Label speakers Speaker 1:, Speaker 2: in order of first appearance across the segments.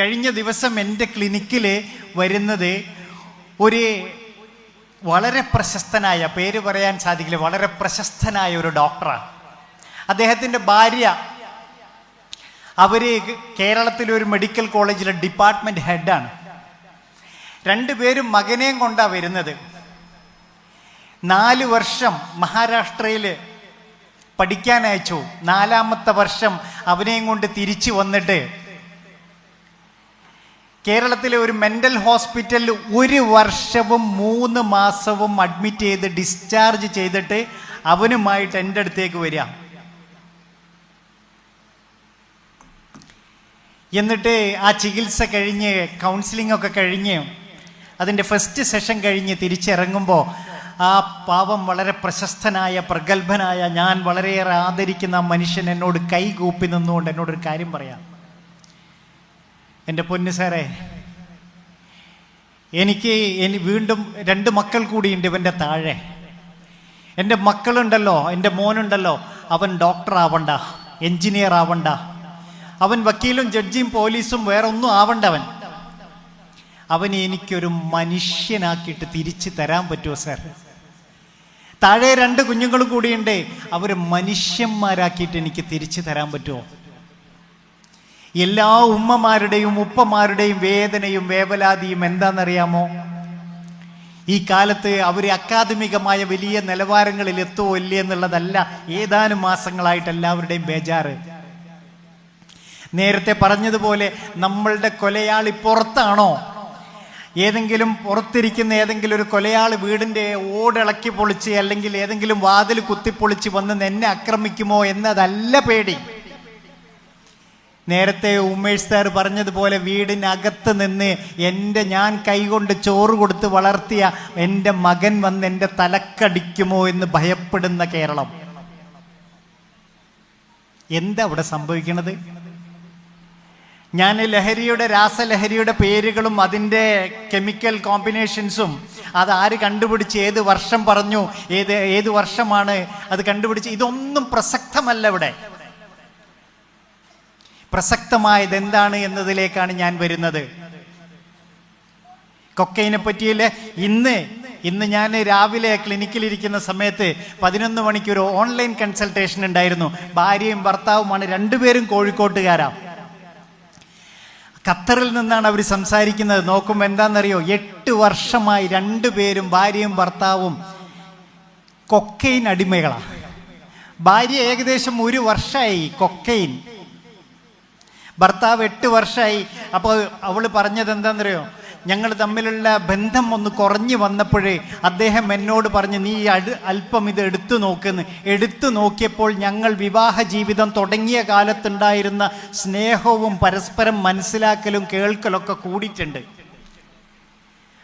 Speaker 1: കഴിഞ്ഞ ദിവസം എന്റെ ക്ലിനിക്കിൽ വരുന്നത് ഒരു വളരെ പ്രശസ്തനായ പേര് പറയാൻ സാധിക്കില്ല വളരെ പ്രശസ്തനായ ഒരു ഡോക്ടറാണ്. അദ്ദേഹത്തിന്റെ ഭാര്യ അവർ കേരളത്തിലെ ഒരു മെഡിക്കൽ കോളേജിലെ ഡിപ്പാർട്ട്മെന്റ് ഹെഡാണ്. രണ്ടുപേരും മകനെയും കൊണ്ടാണ് വരുന്നത്. നാല് വർഷം മഹാരാഷ്ട്രയിൽ പഠിക്കാൻ അയച്ചു. നാലാമത്തെ വർഷം അവനെയും കൊണ്ട് തിരിച്ചു വന്നിട്ട് കേരളത്തിലെ ഒരു മെന്റൽ ഹോസ്പിറ്റലിൽ ഒരു വർഷവും മൂന്ന് മാസവും അഡ്മിറ്റ് ചെയ്ത് ഡിസ്ചാർജ് ചെയ്തിട്ട് അവനുമായിട്ട് എന്റെ അടുത്തേക്ക് വരിക. എന്നിട്ട് ആ ചികിത്സ കഴിഞ്ഞ് കൗൺസിലിംഗ് ഒക്കെ കഴിഞ്ഞ് അതിന്റെ ഫസ്റ്റ് സെഷൻ കഴിഞ്ഞ് തിരിച്ചിറങ്ങുമ്പോൾ ആ പാവം വളരെ പ്രശസ്തനായ പ്രഗത്ഭനായ ഞാൻ വളരെയേറെ ആദരിക്കുന്ന മനുഷ്യൻ എന്നോട് കൈകൂപ്പി നിന്നുകൊണ്ട് എന്നോടൊരു കാര്യം പറയാം. എന്റെ പൊന്നു സാറേ എനിക്ക് ഇനി വീണ്ടും രണ്ട് മക്കൾ കൂടിയുണ്ട് ഇവന്റെ താഴെ. എന്റെ മക്കളുണ്ടല്ലോ എന്റെ മോനുണ്ടല്ലോ അവൻ ഡോക്ടർ ആവണ്ട എഞ്ചിനീയർ ആവണ്ട. അവൻ വക്കീലും ജഡ്ജിയും പോലീസും വേറെ ഒന്നും ആവണ്ടവൻ അവനെ എനിക്കൊരു മനുഷ്യനാക്കിയിട്ട് തിരിച്ചു തരാൻ പറ്റുമോ സാർ? താഴെ രണ്ട് കുഞ്ഞുങ്ങളും കൂടിയുണ്ട് അവർ മനുഷ്യന്മാരാക്കിയിട്ട് എനിക്ക് തിരിച്ചു തരാൻ പറ്റുമോ? എല്ലാ ഉമ്മമാരുടെയും ഉപ്പമാരുടെയും വേദനയും വേവലാതിയും എന്താണെന്നറിയാമോ? ഈ കാലത്ത് അവർ അക്കാദമികമായ വലിയ നിലവാരങ്ങളിൽ എത്തുമോ ഇല്ലേ എന്നുള്ളതല്ല ഏതാനും മാസങ്ങളായിട്ട് എല്ലാവരുടെയും ബേജാറ്. നേരത്തെ പറഞ്ഞതുപോലെ നമ്മളുടെ കൊലയാളി പുറത്താണോ? ഏതെങ്കിലും പുറത്തിരിക്കുന്ന ഏതെങ്കിലും ഒരു കൊലയാളി വീടിന്റെ ഓടിളക്കി പൊളിച്ച് അല്ലെങ്കിൽ ഏതെങ്കിലും വാതിൽ കുത്തിപ്പൊളിച്ച് വന്ന് എന്നെ ആക്രമിക്കുമോ എന്നതല്ല പേടി. നേരത്തെ ഉമേഷ് സാർ പറഞ്ഞതുപോലെ വീടിനകത്ത് നിന്ന് എന്റെ ഞാൻ കൈകൊണ്ട് ചോറ് കൊടുത്ത് വളർത്തിയ എന്റെ മകൻ വന്ന് എന്റെ തലക്കടിക്കുമോ എന്ന് ഭയപ്പെടുന്ന കേരളം. എന്താ അവിടെ സംഭവിക്കണത്? ഞാൻ ലഹരിയുടെ രാസലഹരിയുടെ പേരുകളും അതിന്റെ കെമിക്കൽ കോമ്പിനേഷൻസും അത് ആര് കണ്ടുപിടിച്ച് ഏത് വർഷം പറഞ്ഞു ഏത് ഏത് വർഷമാണ് അത് കണ്ടുപിടിച്ച് ഇതൊന്നും പ്രസക്തമല്ല ഇവിടെ. പ്രസക്തമായത് എന്താണ് എന്നതിലേക്കാണ് ഞാൻ വരുന്നത്. കൊക്കൈനെ പറ്റിയല്ലേ? ഇന്ന് ഇന്ന് ഞാൻ രാവിലെ ക്ലിനിക്കിലിരിക്കുന്ന സമയത്ത് പതിനൊന്ന് മണിക്ക് ഒരു ഓൺലൈൻ കൺസൾട്ടേഷൻ ഉണ്ടായിരുന്നു. ഭാര്യയും ഭർത്താവുമാണ് രണ്ടുപേരും കോഴിക്കോട്ടുകാരാ. ഖത്തറിൽ നിന്നാണ് അവർ സംസാരിക്കുന്നത്. നോക്കുമ്പോൾ എന്താണെന്നറിയോ? എട്ട് വർഷമായി രണ്ടുപേരും ഭാര്യയും ഭർത്താവും കൊക്കൈൻ അടിമകളാണ് ഭാര്യ ഏകദേശം ഒരു വർഷമായി കൊക്കൈൻ ഭർത്താവ് എട്ട് വർഷമായി അപ്പോൾ അവൾ പറഞ്ഞത് എന്താണെന്നറിയോ ഞങ്ങൾ തമ്മിലുള്ള ബന്ധം ഒന്ന് കുറഞ്ഞു വന്നപ്പോഴേ അദ്ദേഹം എന്നോട് പറഞ്ഞു നീ അടു അല്പം ഇത് എടുത്തു നോക്കുന്നു എടുത്തു നോക്കിയപ്പോൾ ഞങ്ങൾ വിവാഹ ജീവിതം തുടങ്ങിയ കാലത്തുണ്ടായിരുന്ന സ്നേഹവും പരസ്പരം മനസ്സിലാക്കലും കേൾക്കലൊക്കെ കൂടിയിട്ടുണ്ട്.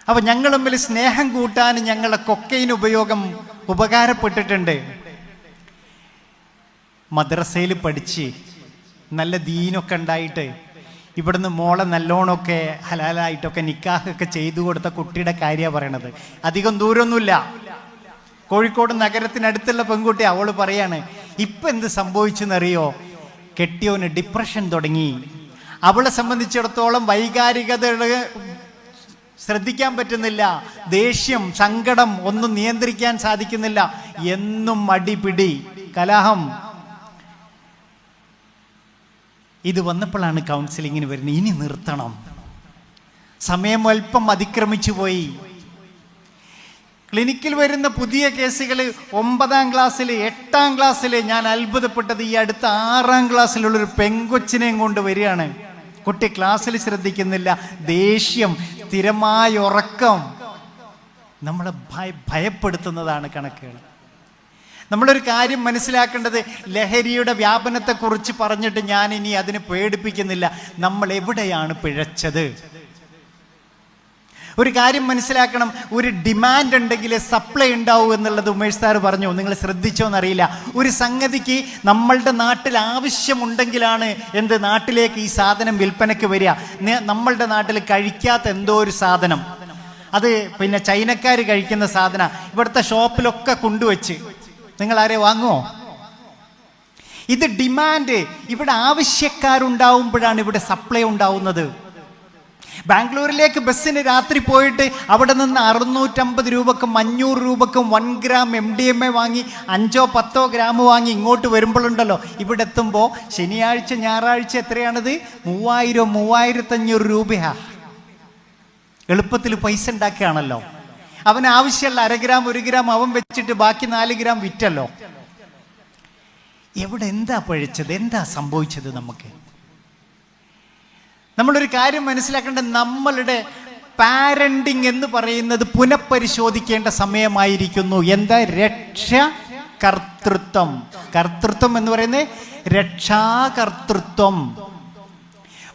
Speaker 1: അപ്പോൾ ഞങ്ങൾ തമ്മിൽ സ്നേഹം കൂട്ടാൻ ഞങ്ങളെ കൊക്കൈൻ ഉപയോഗം ഉപകാരപ്പെട്ടിട്ടുണ്ട്. മദ്രസയിൽ പഠിച്ച് നല്ല ദീനൊക്കെ ഉണ്ടായിട്ട് ഇവിടുന്ന് മോളെ നല്ലോണമൊക്കെ ഹലാലായിട്ടൊക്കെ നിക്കാഹൊക്കെ ചെയ്തു കൊടുത്ത കുട്ടിയുടെ കാര്യമാണ് പറയണത്. അധികം ദൂരമൊന്നുമില്ല. കോഴിക്കോട് നഗരത്തിനടുത്തുള്ള പെൺകുട്ടി അവൾ പറയാണ് ഇപ്പം എന്ത് സംഭവിച്ചെന്നറിയോ? കെട്ടിയോന് ഡിപ്രഷൻ തുടങ്ങി. അവളെ സംബന്ധിച്ചിടത്തോളം വൈകാരികതകൾ ശ്രദ്ധിക്കാൻ പറ്റുന്നില്ല. ദേഷ്യം സങ്കടം ഒന്നും നിയന്ത്രിക്കാൻ സാധിക്കുന്നില്ല. എന്നും അടിപിടി. കലഹം. ഇത് വന്നപ്പോഴാണ് കൗൺസിലിങ്ങിന് വരുന്നത്. ഇനി നിർത്തണം. സമയം അല്പം അതിക്രമിച്ചു പോയി. ക്ലിനിക്കിൽ വരുന്ന പുതിയ കേസുകൾ ഒമ്പതാം ക്ലാസ്സിൽ എട്ടാം ക്ലാസ്സിൽ ഞാൻ അത്ഭുതപ്പെട്ടത് ഈ അടുത്ത ആറാം ക്ലാസ്സിലുള്ളൊരു പെങ്കൊച്ചിനെയും കൊണ്ട് വരികയാണ്. കുട്ടി ക്ലാസ്സിൽ ശ്രദ്ധിക്കുന്നില്ല. ദേഷ്യം സ്ഥിരമായ ഉറക്കം. നമ്മളെ ഭയപ്പെടുത്തുന്നതാണ് കണക്കുകൾ. നമ്മളൊരു കാര്യം മനസ്സിലാക്കേണ്ടത് ലഹരിയുടെ വ്യാപനത്തെക്കുറിച്ച് പറഞ്ഞിട്ട് ഞാൻ ഇനി അതിനെ പേടിപ്പിക്കുന്നില്ല. നമ്മൾ എവിടെയാണ് പിഴച്ചത്? ഒരു കാര്യം മനസ്സിലാക്കണം. ഒരു ഡിമാൻഡ് ഉണ്ടെങ്കിൽ സപ്ലൈ ഉണ്ടാവും എന്നുള്ളത് ഉമേഷ് സാർ പറഞ്ഞു. നിങ്ങൾ ശ്രദ്ധിച്ചോ എന്നറിയില്ല. ഒരു സംഗതിക്ക് നമ്മളുടെ നാട്ടിൽ ആവശ്യമുണ്ടെങ്കിലാണ് എന്ത് നാട്ടിലേക്ക് ഈ സാധനം വിൽപ്പനയ്ക്ക് വരിക. നമ്മളുടെ നാട്ടിൽ കഴിക്കാത്ത എന്തോ ഒരു സാധനം. അത് പിന്നെ ചൈനക്കാർ കഴിക്കുന്ന സാധന. ഇവിടുത്തെ ഷോപ്പിലൊക്കെ കൊണ്ടുവച്ച് നിങ്ങൾ ആരെ വാങ്ങുമോ ഇത് ഡിമാൻഡ് ഇവിടെ ആവശ്യക്കാരുണ്ടാവുമ്പോഴാണ് ഇവിടെ സപ്ലൈ ഉണ്ടാവുന്നത്. ബാംഗ്ലൂരിലേക്ക് ബസ്സിന് രാത്രി പോയിട്ട് അവിടെ നിന്ന് അറുന്നൂറ്റമ്പത് രൂപക്കും അഞ്ഞൂറ് രൂപക്കും one gram M D M A വാങ്ങി അഞ്ചോ പത്തോ ഗ്രാം വാങ്ങി ഇങ്ങോട്ട് വരുമ്പോഴുണ്ടല്ലോ. ഇവിടെ എത്തുമ്പോൾ ശനിയാഴ്ച ഞായറാഴ്ച എത്രയാണിത്? മൂവായിരം മൂവായിരത്തഞ്ഞൂറ് രൂപയാ. എളുപ്പത്തിൽ പൈസ ഉണ്ടാക്കുകയാണല്ലോ. അവന് ആവശ്യമുള്ള അര ഗ്രാം ഒരു ഗ്രാം അവൻ വെച്ചിട്ട് ബാക്കി നാല് ഗ്രാം വിറ്റല്ലോ. എവിടെ എന്താ പഴിച്ചത്? എന്താ സംഭവിച്ചത് നമുക്ക്? നമ്മളൊരു കാര്യം മനസ്സിലാക്കേണ്ട നമ്മളുടെ പാരന്റിങ് എന്ന് പറയുന്നത് പുനഃപരിശോധിക്കേണ്ട സമയമായിരിക്കുന്നു. എന്താ? രക്ഷ കർത്തൃത്വം. കർത്തൃത്വം എന്ന് പറയുന്നത് രക്ഷാകർത്തൃത്വം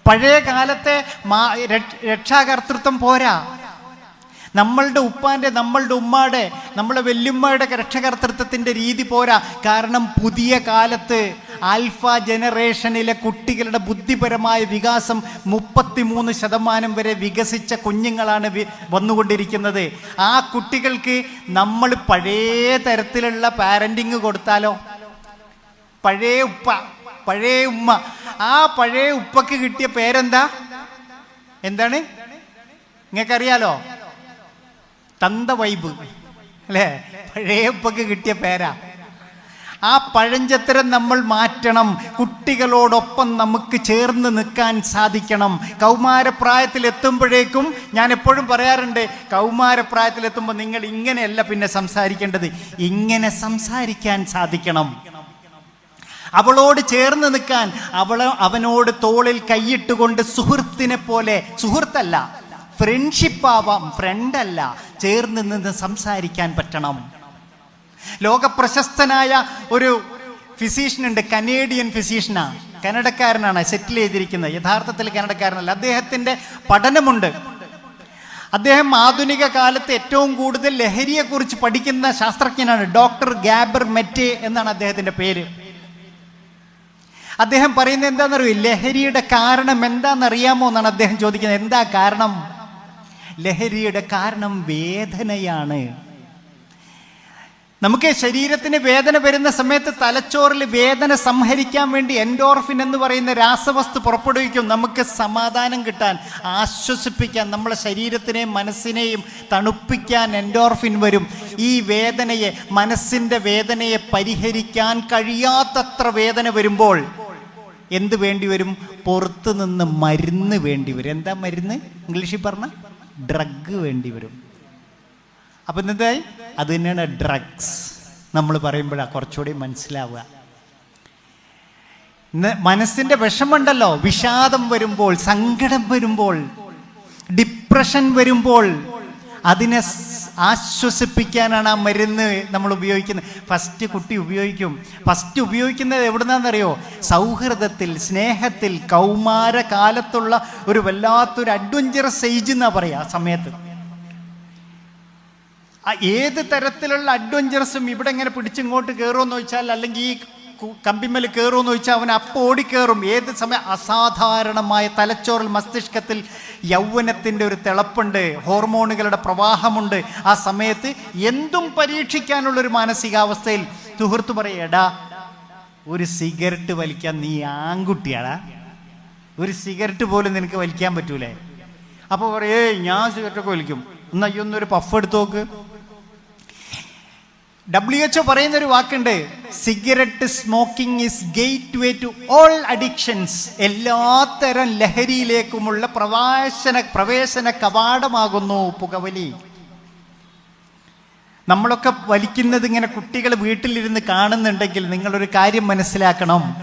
Speaker 1: പഴയ കാലത്തെ രക്ഷാകർത്തൃത്വം പോരാ. നമ്മളുടെ ഉപ്പാന്റെ നമ്മളുടെ ഉമ്മാടെ നമ്മളെ വെല്ലുമ്മയുടെ രക്ഷകർത്തൃത്വത്തിന്റെ രീതി പോരാ. കാരണം പുതിയ കാലത്ത് ആൽഫ ജനറേഷനിലെ കുട്ടികളുടെ ബുദ്ധിപരമായ വികാസം മുപ്പത്തിമൂന്ന് ശതമാനം വരെ വികസിച്ച കുഞ്ഞുങ്ങളാണ് വന്നുകൊണ്ടിരിക്കുന്നത്. ആ കുട്ടികൾക്ക് നമ്മൾ പഴയ തരത്തിലുള്ള പാരന്റിങ് കൊടുത്താലോ? പഴയ ഉപ്പ പഴയ ഉമ്മ. ആ പഴയ ഉപ്പക്ക് കിട്ടിയ പേരെന്താ? എന്താണ്? നിങ്ങൾക്കറിയാലോ? തന്ത വൈബ്. അല്ലേ? പക്ക കിട്ടിയ പേരാ. ആ പഴഞ്ചത്തരം നമ്മൾ മാറ്റണം. കുട്ടികളോടൊപ്പം നമുക്ക് ചേർന്ന് നിൽക്കാൻ സാധിക്കണം. കൗമാരപ്രായത്തിൽ എത്തുമ്പോഴേക്കും ഞാൻ എപ്പോഴും പറയാറുണ്ട് കൗമാരപ്രായത്തിൽ എത്തുമ്പോൾ നിങ്ങൾ ഇങ്ങനെയല്ല പിന്നെ സംസാരിക്കേണ്ടത്. ഇങ്ങനെ സംസാരിക്കാൻ സാധിക്കണം. അവളോട് ചേർന്ന് നിൽക്കാൻ അവളെ അവനോട് തോളിൽ കൈയിട്ടുകൊണ്ട് സുഹൃത്തിനെ പോലെ സുഹൃത്തല്ല ഫ്രണ്ട്ഷിപ്പ് ആവാം ഫ്രണ്ടല്ല ചേർന്ന് നിന്ന് സംസാരിക്കാൻ പറ്റണം. ലോകപ്രശസ്തനായ ഒരു ഫിസീഷ്യൻ ഉണ്ട് കനേഡിയൻ ഫിസീഷ്യനാണ് കന്നഡക്കാരനാണ് സെറ്റിൽ ചെയ്തിരിക്കുന്നത്. യഥാർത്ഥത്തിൽ കന്നഡക്കാരനല്ല. അദ്ദേഹത്തിന്റെ പഠനമുണ്ട്. അദ്ദേഹം ആധുനിക കാലത്ത് ഏറ്റവും കൂടുതൽ ലഹരിയെക്കുറിച്ച് പഠിക്കുന്ന ശാസ്ത്രജ്ഞനാണ്. ഡോക്ടർ ഗാബർ മെറ്റെ എന്നാണ് അദ്ദേഹത്തിന്റെ പേര്. അദ്ദേഹം പറയുന്നത് എന്താണെന്നറിയോ? ലഹരിയുടെ കാരണം എന്താണെന്നറിയാമോ എന്നാണ് അദ്ദേഹം ചോദിക്കുന്നത്. എന്താ കാരണം? ലഹരിയുടെ കാരണം വേദനയാണ്. നമുക്ക് ശരീരത്തിന് വേദന വരുന്ന സമയത്ത് തലച്ചോറിൽ വേദന സംഹരിക്കാൻ വേണ്ടി എൻഡോർഫിൻ എന്ന് പറയുന്ന രാസവസ്തു പുറപ്പെടുവിക്കും. നമുക്ക് സമാധാനം കിട്ടാൻ ആശ്വസിപ്പിക്കാൻ നമ്മളെ ശരീരത്തിനെയും മനസ്സിനെയും തണുപ്പിക്കാൻ എൻഡോർഫിൻ വരും. ഈ വേദനയെ മനസ്സിന്റെ വേദനയെ പരിഹരിക്കാൻ കഴിയാത്തത്ര വേദന വരുമ്പോൾ എന്ത് വേണ്ടി വരും? പുറത്തു നിന്ന് മരുന്ന് വേണ്ടി വരും. എന്താ മരുന്ന്? ഇംഗ്ലീഷിൽ പറഞ്ഞ ഡ്രഗ് വേണ്ടി വരും. അപ്പം എന്തായി അത് തന്നെയാണ് ഡ്രഗ്സ്. നമ്മൾ പറയുമ്പോഴാണ് കുറച്ചുകൂടി മനസ്സിലാവുക. മനസ്സിന്റെ വിഷമുണ്ടല്ലോ വിഷാദം വരുമ്പോൾ സങ്കടം വരുമ്പോൾ ഡിപ്രഷൻ വരുമ്പോൾ അതിനെ ആശ്വസിപ്പിക്കാനാണ് ആ മരുന്ന് നമ്മൾ ഉപയോഗിക്കുന്നത്. ഫസ്റ്റ് കുട്ടി ഉപയോഗിക്കും. ഫസ്റ്റ് ഉപയോഗിക്കുന്നത് എവിടുന്നാണെന്നറിയോ? സൗഹൃദത്തിൽ സ്നേഹത്തിൽ കൗമാര കാലത്തുള്ള ഒരു വല്ലാത്തൊരു അഡ്വഞ്ചറസ് ഏജ് എന്നാ പറയാ ആ സമയത്ത്. ഏത് തരത്തിലുള്ള അഡ്വഞ്ചറസും ഇവിടെ ഇങ്ങനെ പിടിച്ചിങ്ങോട്ട് കയറുമെന്ന് വെച്ചാൽ അല്ലെങ്കിൽ ഈ കമ്പിമ്മൽ കയറുമെന്ന് ചോദിച്ചാൽ അവൻ അപ്പോൾ ഓടിക്കയറും ഏത് സമയം അസാധാരണമായ തലച്ചോറിൽ മസ്തിഷ്കത്തിൽ യൗവനത്തിന്റെ ഒരു തിളപ്പുണ്ട് ഹോർമോണുകളുടെ പ്രവാഹമുണ്ട്. ആ സമയത്ത് എന്തും പരീക്ഷിക്കാനുള്ള ഒരു മാനസികാവസ്ഥയിൽ സുഹൃത്ത് പറയടാ ഒരു സിഗരറ്റ് വലിക്കാൻ നീ ആൺകുട്ടിയാടാ. ഒരു സിഗരറ്റ് പോലും നിനക്ക് വലിക്കാൻ പറ്റൂലേ. അപ്പോൾ പറയേ ഞാൻ സിഗരറ്റൊക്കെ വലിക്കും. എന്നാൽ ഒന്നൊരു പഫ് എടുത്തു നോക്ക്. ഡബ്ല്യു എച്ച് പറയുന്ന ഒരു വാക്കുണ്ട്. Cigarette smoking is gateway to all addictions എല്ലാത്തരം ലഹരിയിലേക്കുമുള്ള പ്രവാസന പ്രവേശന കവാടമാകുന്നു പുകവലി. നമ്മളൊക്കെ വലിക്കുന്നത് ഇങ്ങനെ കുട്ടികൾ വീട്ടിലിരുന്ന് കാണുന്നുണ്ടെങ്കിൽ നിങ്ങളൊരു കാര്യം മനസ്സിലാക്കണം.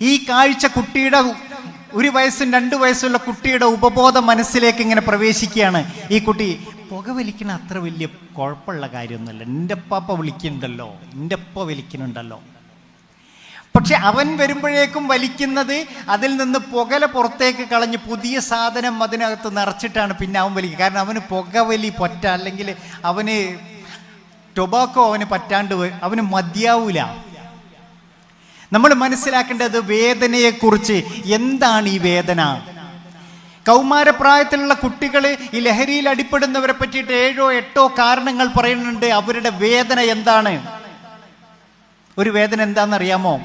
Speaker 1: ഈ കാഴ്ച കുട്ടിയുടെ ഒരു വയസ്സും രണ്ട് വയസ്സുള്ള കുട്ടിയുടെ ഉപബോധ മനസ്സിലേക്ക് ഇങ്ങനെ പ്രവേശിക്കുകയാണ്. ഈ കുട്ടി പുകവലിക്കണ അത്ര വലിയ കുഴപ്പമുള്ള കാര്യമൊന്നുമല്ല. എന്റെ പാപ്പ വിളിക്കുന്നുണ്ടല്ലോ. എന്റെ അപ്പ വലിക്കുന്നുണ്ടല്ലോ പക്ഷെ അവൻ വരുമ്പോഴേക്കും വലിക്കുന്നത് അതിൽ നിന്ന് പുകല പുറത്തേക്ക് കളഞ്ഞ് പുതിയ സാധനം അതിനകത്ത് നിറച്ചിട്ടാണ് പിന്നെ അവൻ വലിക്കുക. കാരണം അവന് പുകവലി പറ്റ അല്ലെങ്കിൽ അവന് ടൊബാക്കോ അവന് പറ്റാണ്ട് അവന് മതിയാവൂല. നമ്മൾ മനസ്സിലാക്കേണ്ടത് വേദനയെക്കുറിച്ച്. എന്താണ് ഈ വേദന? കൗമാരപ്രായത്തിലുള്ള കുട്ടികൾ ഈ ലഹരിയിൽ അടിപ്പെടുന്നവരെ പറ്റിയിട്ട് ഏഴോ എട്ടോ കാരണങ്ങൾ പറയുന്നുണ്ട്. അവരുടെ വേദന എന്താണ്? ഒരു വേദന എന്താണെന്നറിയാമോ?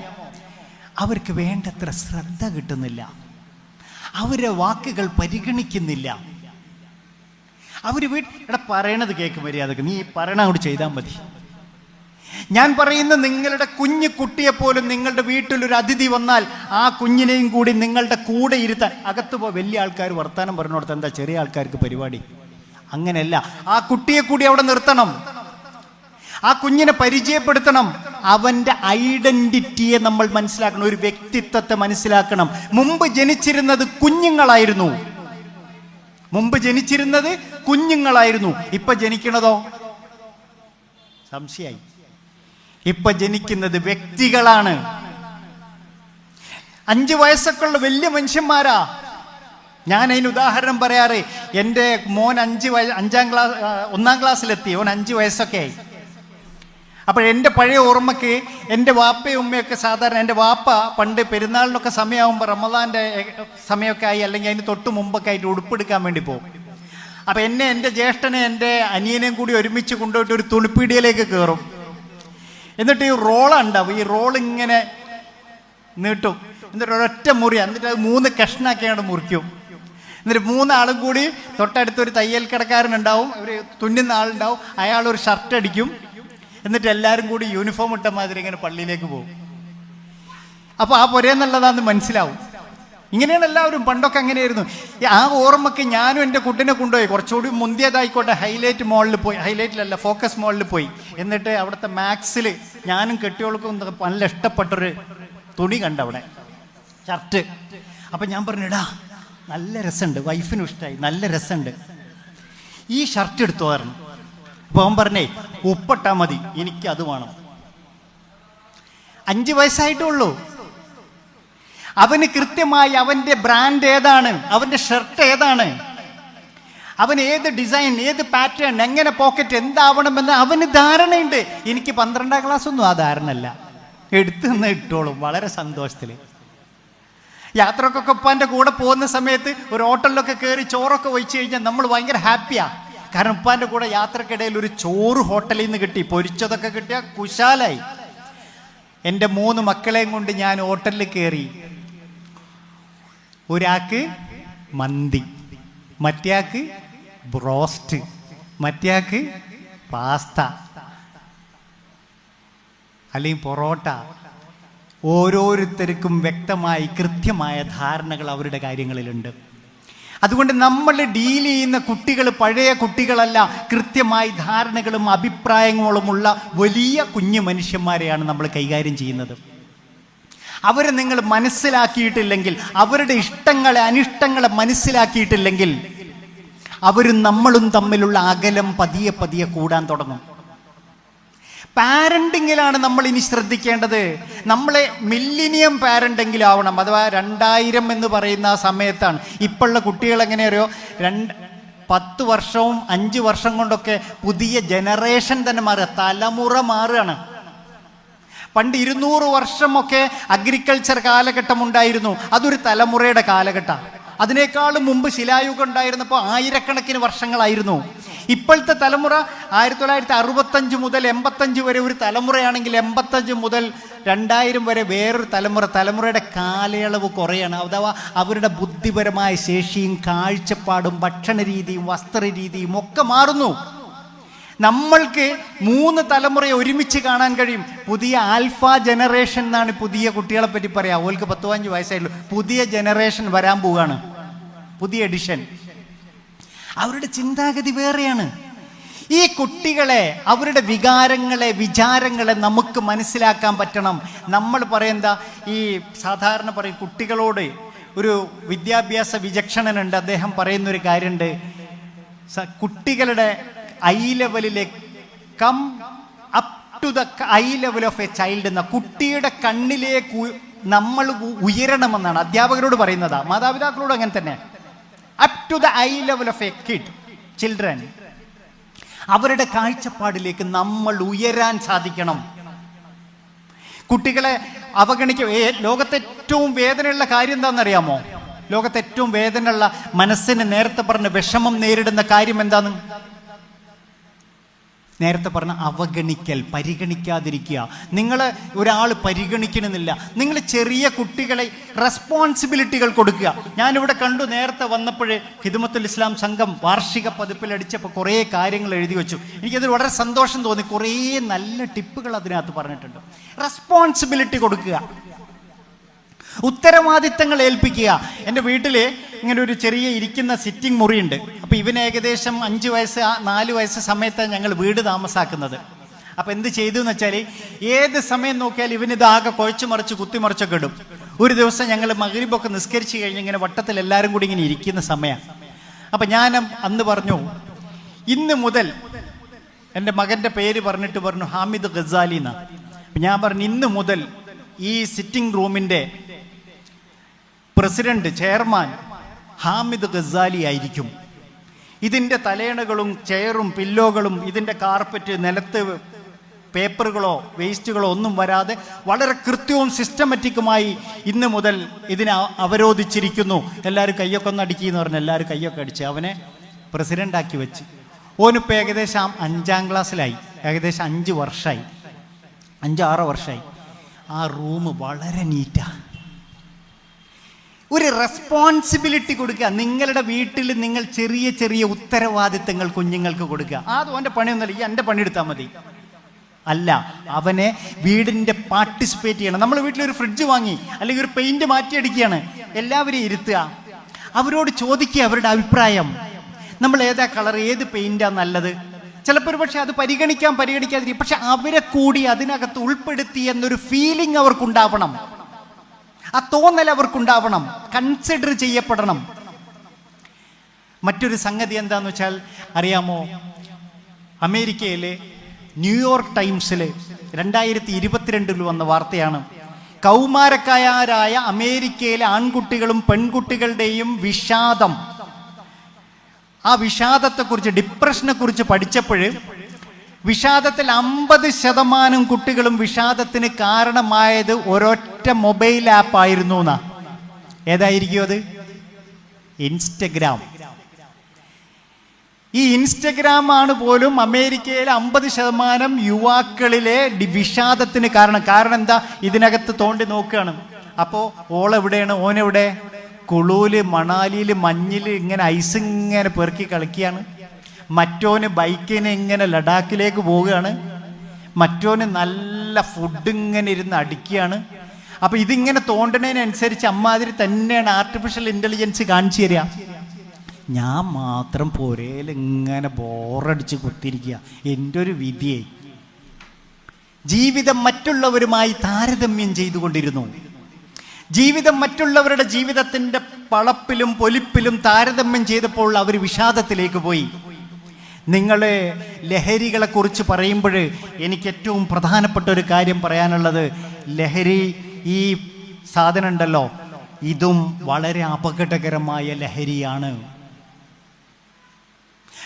Speaker 1: അവർക്ക് വേണ്ടത്ര ശ്രദ്ധ കിട്ടുന്നില്ല. അവരെ വാക്കുകൾ പരിഗണിക്കുന്നില്ല. അവർ വീട്ടിൽ എടാ പറയണത് കേക്ക് മര്യാദയ്ക്ക്. നീ പറയണ അങ്ങോട്ട് ചെയ്താൽ മതി. ഞാൻ പറയുന്ന നിങ്ങളുടെ കുഞ്ഞു കുട്ടിയെപ്പോലും നിങ്ങളുടെ വീട്ടിലൊരു അതിഥി വന്നാൽ ആ കുഞ്ഞിനെയും കൂടി നിങ്ങളുടെ കൂടെ ഇരുത്താൻ. അകത്ത് പോ വലിയ ആൾക്കാർ വർത്തമാനം പറഞ്ഞോടത്ത് എന്താ ചെറിയ ആൾക്കാർക്ക് പരിപാടി? അങ്ങനെയല്ല. ആ കുട്ടിയെ കൂടി അവിടെ നിർത്തണം. ആ കുഞ്ഞിനെ പരിചയപ്പെടുത്തണം. അവന്റെ ഐഡന്റിറ്റിയെ നമ്മൾ മനസ്സിലാക്കണം. ഒരു വ്യക്തിത്വത്തെ മനസ്സിലാക്കണം. മുമ്പ് ജനിച്ചിരുന്നത് കുഞ്ഞുങ്ങളായിരുന്നു. മുമ്പ് ജനിച്ചിരുന്നത് കുഞ്ഞുങ്ങളായിരുന്നു. ഇപ്പൊ ജനിക്കണതോ? സംശയായി. ഇപ്പൊ ജനിക്കുന്നത് വ്യക്തികളാണ്. അഞ്ചു വയസ്സൊക്കെ ഉള്ള വലിയ മനുഷ്യന്മാരാ. ഞാൻ അതിന് ഉദാഹരണം പറയാറ്. എന്റെ മോൻ അഞ്ച് വയ അഞ്ചാം ക്ലാസ് ഒന്നാം ക്ലാസ്സിലെത്തി. ഓൻ അഞ്ച് വയസ്സൊക്കെ ആയി. അപ്പോൾ എന്റെ പഴയ ഓർമ്മയ്ക്ക് എന്റെ വാപ്പയും ഉമ്മയൊക്കെ സാധാരണ എന്റെ വാപ്പ പണ്ട് പെരുന്നാളിനൊക്കെ സമയമാകുമ്പോൾ റമദാന്റെ സമയമൊക്കെ ആയി അല്ലെങ്കിൽ അതിന് തൊട്ട് മുമ്പൊക്കെ ആയിട്ട് ഉടുപ്പെടുക്കാൻ വേണ്ടി പോകും. അപ്പോൾ എന്നെ എന്റെ ജ്യേഷ്ഠനെ എന്റെ അനിയനെയും കൂടി ഒരുമിച്ച് കൊണ്ടുപോയിട്ട് ഒരു തുണിപ്പീടിയയിലേക്ക് കയറും. എന്നിട്ട് ഈ റോള ഉണ്ടാവും. ഈ റോൾ ഇങ്ങനെ നീട്ടും. എന്നിട്ട് ഒരൊറ്റ മുറി എന്നിട്ട് അത് മൂന്ന് കഷ്ണാക്കിയാണ് മുറിക്കും. എന്നിട്ട് മൂന്നാളും കൂടി തൊട്ടടുത്ത് ഒരു തയ്യൽ കടക്കാരനുണ്ടാവും ഒരു തുന്നുന്ന ആളുണ്ടാവും. അയാൾ ഒരു ഷർട്ട് അടിക്കും. എന്നിട്ട് എല്ലാവരും കൂടി യൂണിഫോം ഇട്ട മാതിരി ഇങ്ങനെ പള്ളിയിലേക്ക് പോകും. അപ്പോൾ ആ പൊരേന്നുള്ളതാന്ന് മനസ്സിലാവും. ഇങ്ങനെയാണ് എല്ലാവരും പണ്ടൊക്കെ അങ്ങനെയായിരുന്നു. ആ ഓർമ്മയ്ക്ക് ഞാനും എന്റെ കുട്ടിനെ കൊണ്ടുപോയി. കുറച്ചുകൂടി മുന്തിയതായിക്കോട്ടെ ഹൈലൈറ്റ് മോളിൽ പോയി. ഹൈലൈറ്റിലല്ല ഫോക്കസ് മോളിൽ പോയി. എന്നിട്ട് അവിടുത്തെ മാക്സിൽ ഞാനും കെട്ടിയോൾക്കും നല്ല ഇഷ്ടപ്പെട്ടൊരു തുണി കണ്ട അവിടെ. ഷർട്ട് അപ്പം ഞാൻ പറഞ്ഞു എടാ നല്ല രസമുണ്ട്. വൈഫിനും ഇഷ്ടമായി നല്ല രസമുണ്ട്. ഈ ഷർട്ട് എടുത്തു പറഞ്ഞു അപ്പോൾ അവൻ പറഞ്ഞേ ഉപ്പിട്ടാൽ മതി. എനിക്ക് അത് വേണം. അഞ്ച് വയസ്സായിട്ടേ ഉള്ളൂ. അവന് കൃത്യമായി അവന്റെ ബ്രാൻഡ് ഏതാണ്? അവന്റെ ഷർട്ട് ഏതാണ്? അവൻ ഏത് ഡിസൈൻ ഏത് പാറ്റേൺ എങ്ങനെ പോക്കറ്റ് എന്താവണമെന്ന് അവന് ധാരണയുണ്ട്. എനിക്ക് പന്ത്രണ്ടാം ക്ലാസ് ഒന്നും ആ ധാരണ എടുത്തു നിന്ന് ഇട്ടോളും. വളരെ സന്തോഷത്തിൽ യാത്രക്കൊക്കെ ഉപ്പാന്റെ കൂടെ പോകുന്ന സമയത്ത് ഒരു ഹോട്ടലിലൊക്കെ കയറി ചോറൊക്കെ ഒഴിച്ചു കഴിഞ്ഞാൽ നമ്മൾ ഭയങ്കര ഹാപ്പിയാ കാരണം ഉപ്പാന്റെ കൂടെ യാത്രക്കിടയിൽ ഒരു ചോറ് ഹോട്ടലിൽ നിന്ന് കിട്ടി. പൊരിച്ചതൊക്കെ കിട്ടിയാൽ കുശാലായി. എന്റെ മൂന്ന് മക്കളെയും കൊണ്ട് ഞാൻ ഹോട്ടലിൽ കയറി ഒരാൾക്ക് മന്തി മറ്റേയാൾക്ക് ബ്രോസ്റ്റ് മറ്റേയാൾക്ക് പാസ്ത അല്ലെങ്കിൽ പൊറോട്ട. ഓരോരുത്തർക്കും വ്യക്തമായി കൃത്യമായ ധാരണകൾ അവരുടെ കാര്യങ്ങളിലുണ്ട്. അതുകൊണ്ട് നമ്മൾ ഡീൽ ചെയ്യുന്ന കുട്ടികൾ പഴയ കുട്ടികളല്ല കൃത്യമായി ധാരണകളും അഭിപ്രായങ്ങളുമുള്ള വലിയ കുഞ്ഞു മനുഷ്യന്മാരെയാണ് നമ്മൾ കൈകാര്യം ചെയ്യുന്നത്. അവരെ നിങ്ങൾ മനസ്സിലാക്കിയിട്ടില്ലെങ്കിൽ അവരുടെ ഇഷ്ടങ്ങളെ അനിഷ്ടങ്ങളെ മനസ്സിലാക്കിയിട്ടില്ലെങ്കിൽ അവരും നമ്മളും തമ്മിലുള്ള അകലം പതിയെ പതിയെ കൂടാൻ തുടങ്ങും. പാരന്റിങ്ങിലാണ് നമ്മൾ ഇനി ശ്രദ്ധിക്കേണ്ടത്. നമ്മളെ മില്ലിനിയം പാരന്റെങ്കിലും ആവണം. അഥവാ രണ്ടായിരം എന്ന് പറയുന്ന ആ സമയത്താണ്. ഇപ്പോഴുള്ള കുട്ടികൾ എങ്ങനെ അറിയോ രണ്ട് പത്ത് വർഷവും അഞ്ച് വർഷം കൊണ്ടൊക്കെ പുതിയ ജനറേഷൻ തന്നെ മാറുക. തലമുറ മാറുകയാണ്. പണ്ട് ഇരുന്നൂറ് വർഷമൊക്കെ അഗ്രികൾച്ചർ കാലഘട്ടം ഉണ്ടായിരുന്നു അതൊരു തലമുറയുടെ കാലഘട്ടം. അതിനേക്കാളും മുമ്പ് ശിലായുഗം ഉണ്ടായിരുന്നപ്പോൾ ആയിരക്കണക്കിന് വർഷങ്ങളായിരുന്നു. ഇപ്പോഴത്തെ തലമുറ ആയിരത്തി തൊള്ളായിരത്തി അറുപത്തഞ്ച് മുതൽ എൺപത്തഞ്ച് വരെ ഒരു തലമുറയാണെങ്കിൽ എൺപത്തഞ്ച് മുതൽ രണ്ടായിരം വരെ വേറൊരു തലമുറ തലമുറയുടെ കാലയളവ് കുറയാണ്. അഥവാ അവരുടെ ബുദ്ധിപരമായ ശേഷിയും കാഴ്ചപ്പാടും ഭക്ഷണ രീതിയും വസ്ത്രരീതിയും ഒക്കെ മാറുന്നു. നമ്മൾക്ക് മൂന്ന് തലമുറയെ ഒരുമിച്ച് കാണാൻ കഴിയും. പുതിയ ആൽഫ ജനറേഷൻ എന്നാണ് പുതിയ കുട്ടികളെ പറ്റി പറയാം. ഓൽക്ക് പത്ത് പതിനഞ്ച് പുതിയ ജനറേഷൻ വരാൻ പോവുകയാണ് പുതിയ എഡിഷൻ അവരുടെ ചിന്താഗതി വേറെയാണ്. ഈ കുട്ടികളെ അവരുടെ വികാരങ്ങളെ വിചാരങ്ങളെ നമുക്ക് മനസ്സിലാക്കാൻ പറ്റണം. നമ്മൾ പറയുന്ന ഈ സാധാരണ പറയും കുട്ടികളോട് ഒരു വിദ്യാഭ്യാസ വിചക്ഷണനുണ്ട്. അദ്ദേഹം പറയുന്ന ഒരു കാര്യമുണ്ട് കുട്ടികളുടെ eye ലെവലിലെ come up to the eye level of a child എന്ന കുട്ടിയുടെ കണ്ണിലേക്ക് നമ്മൾ ഉയരണമെന്നാണ് അധ്യാപകരോട് പറയുന്നതാ. മാതാപിതാക്കളോട് അങ്ങനെ തന്നെ. Up to the eye level of a kid children അവരുടെ കാഴ്ചപ്പാടിലേക്ക് നമ്മൾ ഉയരാൻ സാധിക്കണം. കുട്ടികളെ അവഗണിക്കും ലോകത്തെ ഏറ്റവും വേദനയുള്ള കാര്യം എന്താണെന്നറിയാമോ? ലോകത്തെ ഏറ്റവും വേദനയുള്ള മനസ്സിന് നേരത്തെ പറഞ്ഞ വിഷമം നേരിടുന്ന കാര്യം എന്താണ്? നേരത്തെ പറഞ്ഞ അവഗണിക്കൽ പരിഗണിക്കാതിരിക്കുക. നിങ്ങൾ ഒരാൾ പരിഗണിക്കണമെന്നില്ല. നിങ്ങൾ ചെറിയ കുട്ടികളെ റെസ്പോൺസിബിലിറ്റികൾ കൊടുക്കുക. ഞാനിവിടെ കണ്ടു നേരത്തെ വന്നപ്പോൾ ഹിദുമത്തുൽ ഇസ്ലാം സംഘം വാർഷിക പതിപ്പിൽ അടിച്ചപ്പോൾ കുറേ കാര്യങ്ങൾ എഴുതി വെച്ചു. എനിക്കതിൽ വളരെ സന്തോഷം തോന്നി. കുറേ നല്ല ടിപ്പുകൾ അതിനകത്ത് പറഞ്ഞിട്ടുണ്ട്. റെസ്പോൺസിബിലിറ്റി കൊടുക്കുക. ഉത്തരവാദിത്തങ്ങൾ ഏൽപ്പിക്കുക. എന്റെ വീട്ടിൽ ഇങ്ങനെ ഒരു ചെറിയ ഇരിക്കുന്ന സിറ്റിംഗ് മുറിയുണ്ട്. അപ്പോൾ ഇവന് ഏകദേശം അഞ്ച് വയസ്സ് നാല് വയസ്സ് സമയത്താണ് ഞങ്ങൾ വീട് താമസാക്കുന്നത്. അപ്പോൾ എന്ത് ചെയ്തു എന്ന് വെച്ചാൽ ഏത് സമയം നോക്കിയാൽ ഇവന് ആകെ കുഴച്ചു മറിച്ച് കുത്തിമറിച്ചൊക്കെ ഇടും. ഒരു ദിവസം ഞങ്ങൾ മകരിബൊക്കെ നിസ്കരിച്ച് കഴിഞ്ഞ് ഇങ്ങനെ വട്ടത്തിൽ എല്ലാവരും കൂടി ഇങ്ങനെ ഇരിക്കുന്ന സമയം അപ്പം ഞാൻ അന്ന് പറഞ്ഞു ഇന്ന് മുതൽ എന്റെ മകന്റെ പേര് പറഞ്ഞിട്ട് പറഞ്ഞു ഹാമിദ് ഗസാലി എന്നാണ് ഞാൻ പറഞ്ഞു ഇന്ന് മുതൽ ഈ സിറ്റിംഗ് റൂമിന്റെ പ്രസിഡന്റ് ചെയർമാൻ ഹാമിദ് ഗസാലി ആയിരിക്കും. ഇതിന്റെ തലേണകളും ചെയറും പില്ലോകളും ഇതിന്റെ കാർപ്പറ്റ് നിലത്ത് പേപ്പറുകളോ വേസ്റ്റുകളോ ഒന്നും വരാതെ വളരെ കൃത്യവും സിസ്റ്റമാറ്റിക്കുമായി ഇന്ന് മുതൽ ഇതിനെ അവരോധിച്ചിരിക്കുന്നു. എല്ലാവരും കയ്യൊക്കെ ഒന്ന് അടിക്കുക എന്ന് പറഞ്ഞ് എല്ലാവരും കയ്യൊക്കെ അടിച്ച് അവനെ പ്രസിഡന്റാക്കി വെച്ച്. ഓനിപ്പോൾ ഏകദേശം അഞ്ചാം ക്ലാസ്സിലായി. ഏകദേശം അഞ്ച് വർഷമായി അഞ്ചാറ് വർഷമായി ആ റൂം വളരെ നീറ്റാണ് ഒരു റെസ്പോൺസിബിലിറ്റി കൊടുക്കുക. നിങ്ങളുടെ വീട്ടിൽ നിങ്ങൾ ചെറിയ ചെറിയ ഉത്തരവാദിത്തങ്ങൾ കുഞ്ഞുങ്ങൾക്ക് കൊടുക്കുക. അത് ഓന്റെ പണിയൊന്നുമില്ല ഈ എന്റെ പണിയെടുത്താൽ മതി. അല്ല അവനെ വീടിന്റെ പാർട്ടിസിപ്പേറ്റ് ചെയ്യണം. നമ്മൾ വീട്ടിൽ ഒരു ഫ്രിഡ്ജ് വാങ്ങി അല്ലെങ്കിൽ ഒരു പെയിന്റ് മാറ്റിയടിക്കുകയാണ്. എല്ലാവരെയും ഇരുത്തുക. അവരോട് ചോദിക്കുക അവരുടെ അഭിപ്രായം. നമ്മൾ ഏതാ കളർ ഏത് പെയിന്റാ നല്ലത്? ചിലപ്പോൾ ഒരു പക്ഷെ അത് പരിഗണിക്കാൻ പരിഗണിക്കാതിരിക്കും. പക്ഷെ അവരെ കൂടി അതിനകത്ത് ഉൾപ്പെടുത്തി എന്നൊരു ഫീലിംഗ് അവർക്കുണ്ടാവണം. ആ തോന്നൽ അവർക്കുണ്ടാവണം. കൺസിഡർ ചെയ്യപ്പെടണം. മറ്റൊരു സംഗതി എന്താന്ന് വെച്ചാൽ അറിയാമോ? അമേരിക്കയിലെ ന്യൂയോർക്ക് ടൈംസിലെ രണ്ടായിരത്തി ഇരുപത്തിരണ്ടിൽ വന്ന വാർത്തയാണ്. കൗമാരക്കാരായ അമേരിക്കയിലെ ആൺകുട്ടികളും പെൺകുട്ടികളുടെയും വിഷാദം. ആ വിഷാദത്തെക്കുറിച്ച് ഡിപ്രഷനെ കുറിച്ച് പഠിച്ചപ്പോൾ വിഷാദത്തിൽ അമ്പത് ശതമാനം കുട്ടികളും വിഷാദത്തിന് കാരണമായത് ഒരൊറ്റ മൊബൈൽ ആപ്പ് ആയിരുന്നു എന്നാ ഏതായിരിക്കും അത്? ഇൻസ്റ്റഗ്രാം. ഈ ഇൻസ്റ്റഗ്രാം ആണ് പോലും അമേരിക്കയിലെ അമ്പത് ശതമാനം യുവാക്കളിലെ വിഷാദത്തിന് കാരണം. കാരണം എന്താ? ഇതിനകത്ത് തോണ്ടി നോക്കുകയാണ് അപ്പോൾ ഓളെവിടെയാണ്? ഓനെവിടെ? കുളൂൽ മണാലിയിൽ മഞ്ഞിൽ ഇങ്ങനെ ഐസ് ഇങ്ങനെ പെറുക്കി കളിക്കുകയാണ്. മറ്റോന് ബൈക്കിന് ഇങ്ങനെ ലഡാക്കിലേക്ക് പോവുകയാണ്. മറ്റോന് നല്ല ഫുഡ് ഇങ്ങനെ ഇരുന്ന് അടിക്കുകയാണ്. അപ്പം ഇതിങ്ങനെ തോണ്ടണതിനനുസരിച്ച് അമ്മാതിരി തന്നെയാണ് ആർട്ടിഫിഷ്യൽ ഇന്റലിജൻസ് കാണിച്ചു തരിക. ഞാൻ മാത്രം പുരയിൽ ഇങ്ങനെ ബോറടിച്ച് കുത്തിരിക്കുക എന്റെ ഒരു വിധിയെ. ജീവിതം മറ്റുള്ളവരുമായി താരതമ്യം ചെയ്തുകൊണ്ടിരുന്നു. ജീവിതം മറ്റുള്ളവരുടെ ജീവിതത്തിന്റെ പളപ്പിലും പൊലിപ്പിലും താരതമ്യം ചെയ്തപ്പോൾ അവർ വിഷാദത്തിലേക്ക് പോയി. നിങ്ങൾ ലഹരികളെ കുറിച്ച് പറയുമ്പോൾ എനിക്ക് ഏറ്റവും പ്രധാനപ്പെട്ട ഒരു കാര്യം പറയാനുള്ളത് ലഹരി ഈ സാധനം ഉണ്ടല്ലോ ഇതും വളരെ അപകടകരമായ ലഹരിയാണ്.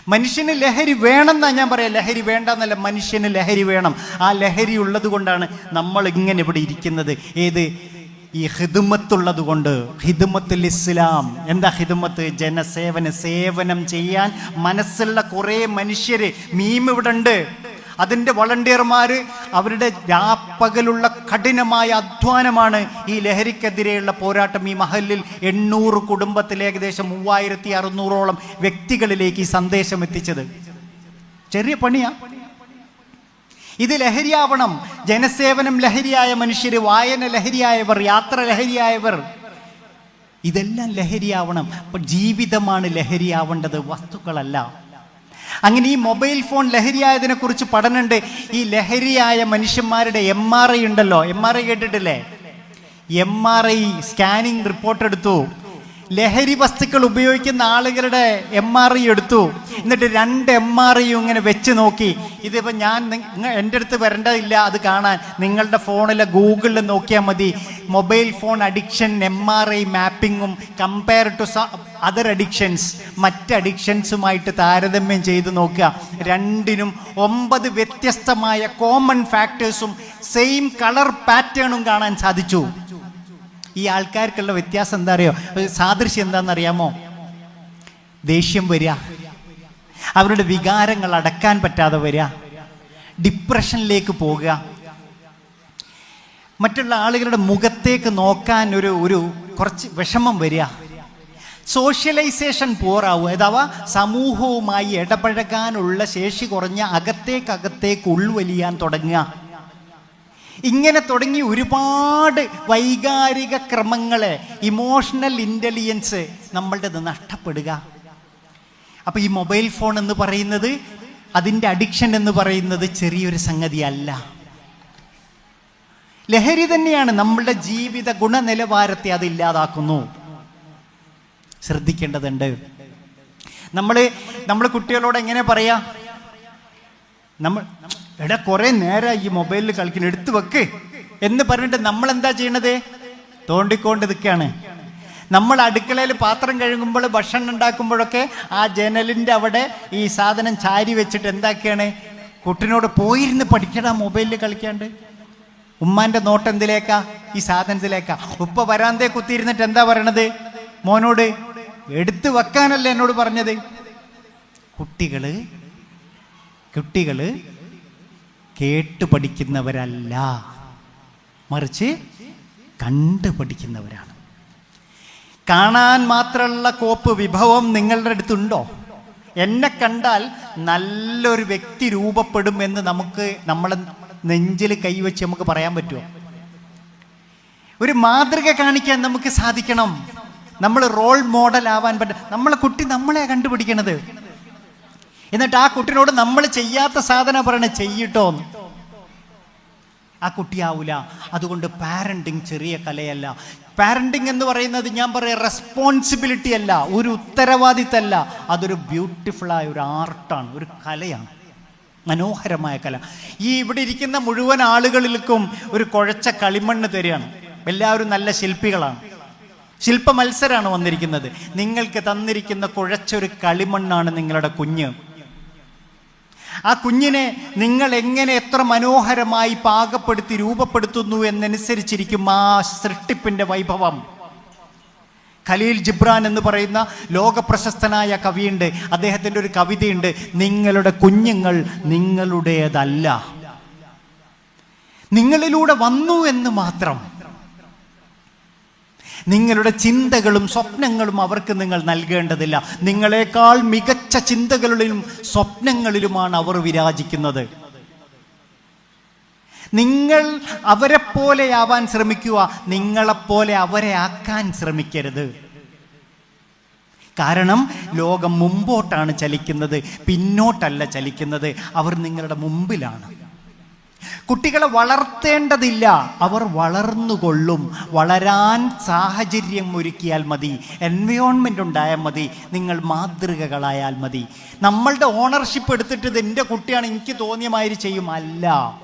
Speaker 1: മനുഷ്യന് ലഹരി വേണമെന്നാണ് ഞാൻ പറയാം ലഹരി വേണ്ടെന്നല്ല മനുഷ്യന് ലഹരി വേണം. ആ ലഹരി ഉള്ളത് കൊണ്ടാണ് നമ്മൾ ഇങ്ങനെ ഇവിടെ ഇരിക്കുന്നത്. ഏത്? ഈ ഹിദുമത്തുള്ളത് കൊണ്ട് ഹിദുമത്തുൽ ഇസ്ലാം എന്താ ഹിദുമത്ത് ജനസേവന സേവനം ചെയ്യാൻ മനസ്സുള്ള കുറേ മനുഷ്യര് മീം ഇവിടെ ഉണ്ട് അതിന്റെ വളണ്ടിയർമാർ അവരുടെ രാപ്പകലുള്ള കഠിനമായ അധ്വാനമാണ് ഈ ലഹരിക്കെതിരെയുള്ള പോരാട്ടം ഈ മഹലിൽ എണ്ണൂറ് കുടുംബത്തിൽ ഏകദേശം മൂവായിരത്തി അറുന്നൂറോളം വ്യക്തികളിലേക്ക് ഈ സന്ദേശം എത്തിച്ചത്. ചെറിയ പണിയാ. ഇത് ലഹരിയാവണം. ജനസേവനം ലഹരിയായ മനുഷ്യർ വായന ലഹരിയായവർ യാത്ര ലഹരിയായവർ. ഇതെല്ലാം ലഹരിയാവണം. അപ്പൊ ജീവിതമാണ് ലഹരിയാവേണ്ടത് വസ്തുക്കളല്ല. അങ്ങനെ ഈ മൊബൈൽ ഫോൺ ലഹരിയായതിനെ കുറിച്ച് പഠനമുണ്ട് ഈ ലഹരിയായ മനുഷ്യന്മാരുടെ എം ആർ ഐ ഉണ്ടല്ലോ. എം ആർ ഐ കേട്ടിട്ടില്ലേ? M R I scanning report എടുത്തു. ലഹരി വസ്തുക്കൾ ഉപയോഗിക്കുന്ന ആളുകളുടെ എം ആർ ഐ എടുത്തു. എന്നിട്ട് രണ്ട് എം ആർ ഐയും ഇങ്ങനെ വെച്ച് നോക്കി. ഇതിപ്പോൾ ഞാൻ എന്റെ അടുത്ത് വരേണ്ടതില്ല അത് കാണാൻ. നിങ്ങളുടെ ഫോണിലെ ഗൂഗിളിൽ നോക്കിയാൽ മതി. Mobile phone addiction M R I മാപ്പിങ്ങും compare to other addictions മറ്റ് അഡിക്ഷൻസുമായിട്ട് താരതമ്യം ചെയ്ത് നോക്കുക. രണ്ടിനും ഒമ്പത് വ്യത്യസ്തമായ കോമൺ ഫാക്ടേഴ്സും സെയിം കളർ പാറ്റേണും കാണാൻ സാധിച്ചു. ഈ ആൾക്കാർക്കുള്ള വ്യത്യാസം എന്താ അറിയോ? സാദൃശ്യം എന്താണെന്നറിയാമോ ദേഷ്യം വരിക. അവരുടെ വികാരങ്ങൾ അടക്കാൻ പറ്റാതെ വരിക. ഡിപ്രഷനിലേക്ക് പോകുക. മറ്റുള്ള ആളുകളുടെ മുഖത്തേക്ക് നോക്കാൻ ഒരു ഒരു കുറച്ച് വിഷമം വരിക. സോഷ്യലൈസേഷൻ പോറാവും അഥവാ സമൂഹവുമായി ഇടപഴകാനുള്ള ശേഷി കുറഞ്ഞ അകത്തേക്കകത്തേക്ക് ഉൾവലിയാൻ തുടങ്ങുക. ഇങ്ങനെ തുടങ്ങി ഒരുപാട് വൈകാരിക ക്രമങ്ങളെ ഇമോഷണൽ ഇന്റലിജൻസ് നമ്മളുടെ നഷ്ടപ്പെടുക. അപ്പോൾ ഈ മൊബൈൽ ഫോൺ എന്ന് പറയുന്നത് അതിന്റെ അഡിക്ഷൻ എന്ന് പറയുന്നത് ചെറിയൊരു സംഗതിയല്ല ലഹരി തന്നെയാണ് നമ്മളുടെ ജീവിത ഗുണനിലവാരത്തെ അത് ഇല്ലാതാക്കുന്നു. ശ്രദ്ധിക്കേണ്ടതുണ്ട്. നമ്മൾ നമ്മൾ കുട്ടികളോട് എങ്ങനെ പറയാ? നമ്മൾ എടാ കുറെ നേരം ഈ മൊബൈലിൽ കളിക്കണം എടുത്തു വെക്ക്. എന്ന് പറഞ്ഞിട്ട് നമ്മൾ എന്താ ചെയ്യണത്? തോണ്ടിക്കൊണ്ട് നിൽക്കുകയാണ് നമ്മൾ അടുക്കളയിൽ പാത്രം കഴുകുമ്പോൾ ഭക്ഷണം ഉണ്ടാക്കുമ്പോഴൊക്കെ ആ ജനലിന്റെ അവിടെ ഈ സാധനം ചാരി വെച്ചിട്ട് എന്താക്കിയാണ്? കുട്ടിനോട് പോയിരുന്ന് പഠിക്കടാ മൊബൈലിൽ കളിക്കാണ്ട്. ഉമ്മാന്റെ നോട്ട് എന്തിലേക്കാ? ഈ സാധനത്തിലേക്കാ ഉപ്പ വരാന്തേ കുത്തിയിരുന്നിട്ട് എന്താ പറയണത്? മോനോട് എടുത്തു വെക്കാനല്ലേ എന്നോട് പറഞ്ഞത്? കുട്ടികൾ കുട്ടികൾ കേട്ട് പഠിക്കുന്നവരല്ല. മറിച്ച് കണ്ട് പഠിക്കുന്നവരാണ്. കാണാൻ മാത്രമുള്ള കോപ്പ് വിഭവം നിങ്ങളുടെ അടുത്തുണ്ടോ? എന്നെ കണ്ടാൽ നല്ലൊരു വ്യക്തി രൂപപ്പെടും എന്ന് നമുക്ക് നമ്മളെ നെഞ്ചിൽ കൈവച്ച് നമുക്ക് പറയാൻ പറ്റുമോ ഒരു മാതൃക കാണിക്കാൻ നമുക്ക് സാധിക്കണം. നമ്മൾ റോൾ മോഡൽ ആവാൻ പറ്റും നമ്മളെ കുട്ടി നമ്മളെ കണ്ടുപിടിക്കണത്. എന്നിട്ട് ആ കുട്ടിനോട് നമ്മൾ ചെയ്യാത്ത സാധനം പറയണ ചെയ്യിട്ടോന്ന്. ആ കുട്ടിയാവൂല അതുകൊണ്ട് പാരന്റിങ് ചെറിയ കലയല്ല. പാരന്റിങ് എന്ന് പറയുന്നത് ഞാൻ പറയാം റെസ്പോൺസിബിലിറ്റി അല്ല. ഒരു ഉത്തരവാദിത്തമല്ല അതൊരു ബ്യൂട്ടിഫുൾ ആയ ഒരു ആർട്ടാണ് ഒരു കലയാണ്. മനോഹരമായ കല. ഈ ഇവിടെ ഇരിക്കുന്ന മുഴുവൻ ആളുകളിലേക്കും ഒരു കുഴച്ച കളിമണ്ണ് തരികയാണ്. എല്ലാവരും നല്ല ശില്പികളാണ്. ശില്പ മത്സരമാണ് വന്നിരിക്കുന്നത്. നിങ്ങൾക്ക് തന്നിരിക്കുന്ന കുഴച്ചൊരു കളിമണ്ണാണ് നിങ്ങളുടെ കുഞ്ഞ്. ആ കുഞ്ഞിനെ നിങ്ങൾ എങ്ങനെ എത്ര മനോഹരമായി പാകപ്പെടുത്തി രൂപപ്പെടുത്തുന്നു എന്നനുസരിച്ചിരിക്കും ആ സൃഷ്ടിപ്പിന്റെ വൈഭവം. ഖലീൽ ജിബ്രാൻ എന്ന് പറയുന്ന ലോകപ്രശസ്തനായ കവിയുണ്ട്. അദ്ദേഹത്തിന്റെ ഒരു കവിതയുണ്ട് നിങ്ങളുടെ കുഞ്ഞുങ്ങൾ നിങ്ങളുടേതല്ല. നിങ്ങളിലൂടെ വന്നു എന്ന് മാത്രം. നിങ്ങളുടെ ചിന്തകളും സ്വപ്നങ്ങളും അവർക്ക് നിങ്ങൾ നൽകേണ്ടതില്ല. നിങ്ങളെക്കാൾ മികച്ച ചിന്തകളിലും സ്വപ്നങ്ങളിലുമാണ് അവർ വിരാജിക്കുന്നത്. നിങ്ങൾ അവരെ പോലെയാവാൻ ശ്രമിക്കുക നിങ്ങളെപ്പോലെ അവരെ ആക്കാൻ ശ്രമിക്കരുത്. കാരണം ലോകം മുമ്പോട്ടാണ് ചലിക്കുന്നത് പിന്നോട്ടല്ല ചലിക്കുന്നത്. അവർ നിങ്ങളുടെ മുമ്പിലാണ്. കുട്ടികളെ വളർത്തേണ്ടതില്ല. അവർ വളർന്നുകൊള്ളും. വളരാൻ സാഹചര്യം ഒരുക്കിയാൽ മതി. എൻവയോൺമെന്റ് ഉണ്ടായാൽ മതി. നിങ്ങൾ മാതൃകകളായാൽ മതി. നമ്മളുടെ ഓണർഷിപ്പ് എടുത്തിട്ട് ഇത് എന്റെ കുട്ടിയാണ് എനിക്ക് തോന്നിയ മാതിരി ചെയ്യും. അല്ല.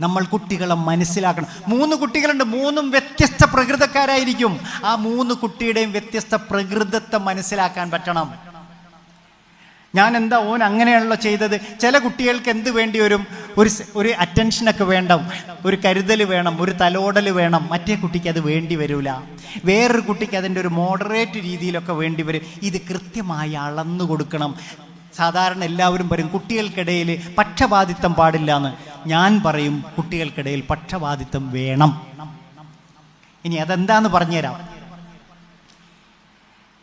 Speaker 1: നമ്മൾ കുട്ടികളെ മനസ്സിലാക്കണം. മൂന്ന് കുട്ടികളുണ്ട്. മൂന്നും വ്യത്യസ്ത പ്രകൃതക്കാരായിരിക്കും. ആ മൂന്ന് കുട്ടിയുടെയും വ്യത്യസ്ത പ്രകൃതത്തെ മനസ്സിലാക്കാൻ പറ്റണം. ഞാൻ എന്താ ഓൻ അങ്ങനെയാണല്ലോ ചെയ്തത്? ചില കുട്ടികൾക്ക് എന്ത് വേണ്ടി വരും? ഒരു ഒരു അറ്റൻഷനൊക്കെ വേണ്ട ഒരു കരുതൽ വേണം. ഒരു തലോടൽ വേണം. മറ്റേ കുട്ടിക്ക് അത് വേണ്ടി വരില്ല വേറൊരു കുട്ടിക്ക് അതിന്റെ ഒരു മോഡറേറ്റ് രീതിയിലൊക്കെ വേണ്ടി വരും. ഇത് കൃത്യമായി അളന്നു കൊടുക്കണം. സാധാരണ എല്ലാവരും പറയും കുട്ടികൾക്കിടയിൽ പക്ഷപാതിത്വം പാടില്ല എന്ന് ഞാൻ പറയും കുട്ടികൾക്കിടയിൽ പക്ഷപാതിത്വം വേണം. ഇനി അതെന്താന്ന് പറഞ്ഞുതരാം.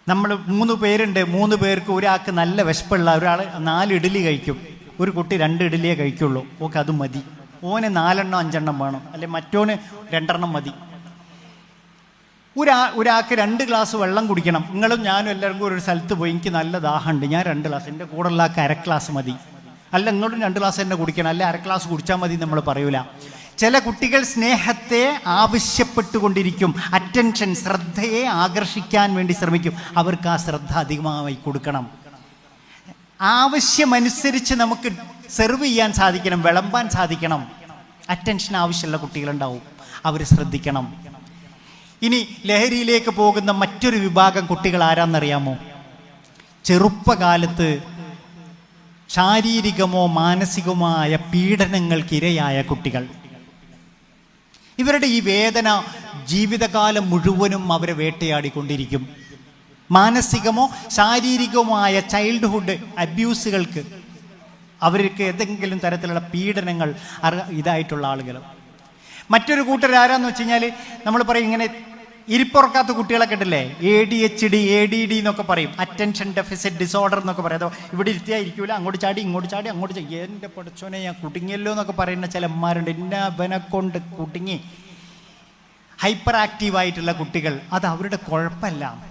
Speaker 1: നമ്മൾ മൂന്ന് പേരുണ്ട്. മൂന്ന് പേർക്ക് ഒരാൾക്ക് നല്ല വിശപ്പുള്ള ഒരാൾ നാല് ഇഡ്ഡലി കഴിക്കും. ഒരു കുട്ടി രണ്ട് ഇഡ്ഡലിയേ കഴിക്കുള്ളൂ. ഓക്കെ അത് മതി. ഓന് നാലെണ്ണം അഞ്ചെണ്ണം വേണം. അല്ലെ മറ്റോന് രണ്ടെണ്ണം മതി. ഒരാ ഒരാൾക്ക് രണ്ട് ഗ്ലാസ് വെള്ളം കുടിക്കണം. നിങ്ങളും ഞാനും എല്ലാവരും കൂടി ഒരു സ്ഥലത്ത് പോയി. എനിക്ക് നല്ല ദാഹമുണ്ട്. ഞാൻ രണ്ട് ഗ്ലാസ്. എന്റെ കൂടെ ഉള്ള ആൾക്ക് അര ഗ്ലാസ് മതി. അല്ല നിങ്ങളും രണ്ട് ഗ്ലാസ് തന്നെ കുടിക്കണം. അല്ല അര ഗ്ലാസ് കുടിച്ചാൽ മതി നമ്മൾ പറയൂല. ചില കുട്ടികൾ സ്നേഹത്തെ ആവശ്യപ്പെട്ടുകൊണ്ടിരിക്കും. അറ്റൻഷൻ ശ്രദ്ധയെ ആകർഷിക്കാൻ വേണ്ടി ശ്രമിക്കും. അവർക്ക് ആ ശ്രദ്ധ അധികമായി കൊടുക്കണം. ആവശ്യമനുസരിച്ച് നമുക്ക് സെർവ് ചെയ്യാൻ സാധിക്കണം വിളമ്പാൻ സാധിക്കണം. അറ്റൻഷൻ ആവശ്യമുള്ള കുട്ടികളുണ്ടാവും. അവർ ശ്രദ്ധിക്കണം. ഇനി ലഹരിയിലേക്ക് പോകുന്ന മറ്റൊരു വിഭാഗം കുട്ടികൾ ആരാന്നറിയാമോ? ചെറുപ്പകാലത്ത് ശാരീരികമോ മാനസികമായ പീഡനങ്ങൾക്കിരയായ കുട്ടികൾ. ഇവരുടെ ഈ വേദന ജീവിതകാലം മുഴുവനും അവരെ വേട്ടയാടിക്കൊണ്ടിരിക്കും. മാനസികമോ ശാരീരികമോ ആയ ചൈൽഡ്ഹുഡ് അബ്യൂസുകൾക്ക് അവർക്ക് ഏതെങ്കിലും തരത്തിലുള്ള പീഡനങ്ങൾ ഇതായിട്ടുള്ള ആളുകൾ. മറ്റൊരു കൂട്ടർ ആരാന്ന് വെച്ച് കഴിഞ്ഞാൽ നമ്മൾ പറയും ഇങ്ങനെ ഇരിപ്പുറക്കാത്ത കുട്ടികളൊക്കെ ഉണ്ടല്ലേ A D H D A D D എന്നൊക്കെ പറയും. അറ്റൻഷൻ ഡെഫിസിറ്റ് ഡിസോർഡർ എന്നൊക്കെ പറയും. അതോ ഇവിടെ ഇരുത്തിയാൽ ഇരിക്കൂല അങ്ങോട്ട് ചാടി ഇങ്ങോട്ട് ചാടി അങ്ങോട്ട് ചാടി. എന്റെ പഠിച്ചോനെ ഞാൻ കുടുങ്ങിയല്ലോ എന്നൊക്കെ പറയുന്ന ചിലന്മാരുണ്ട്. എന്നെ അവനെ കൊണ്ട് കുടുങ്ങി. ഹൈപ്പർ ആക്റ്റീവായിട്ടുള്ള കുട്ടികൾ അത് അവരുടെ കുഴപ്പമല്ല.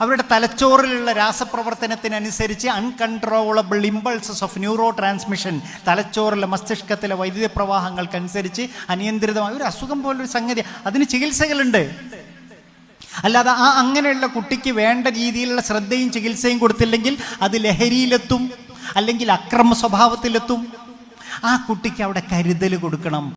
Speaker 1: അവരുടെ തലച്ചോറിലുള്ള രാസപ്രവർത്തനത്തിനനുസരിച്ച് uncontrollable impulses of neuro transmission തലച്ചോറിലെ മസ്തിഷ്കത്തിലെ വൈദ്യുത പ്രവാഹങ്ങൾക്കനുസരിച്ച് അനിയന്ത്രിതമായ ഒരു അസുഖം പോലൊരു സംഗതി. അതിന് ചികിത്സകളുണ്ട്. അല്ലാതെ ആ അങ്ങനെയുള്ള കുട്ടിക്ക് വേണ്ട രീതിയിലുള്ള ശ്രദ്ധയും ചികിത്സയും കൊടുത്തില്ലെങ്കിൽ അത് ലഹരിയിലെത്തും അല്ലെങ്കിൽ അക്രമ സ്വഭാവത്തിലെത്തും. ആ കുട്ടിക്ക് അവിടെ കരുതൽ കൊടുക്കണം.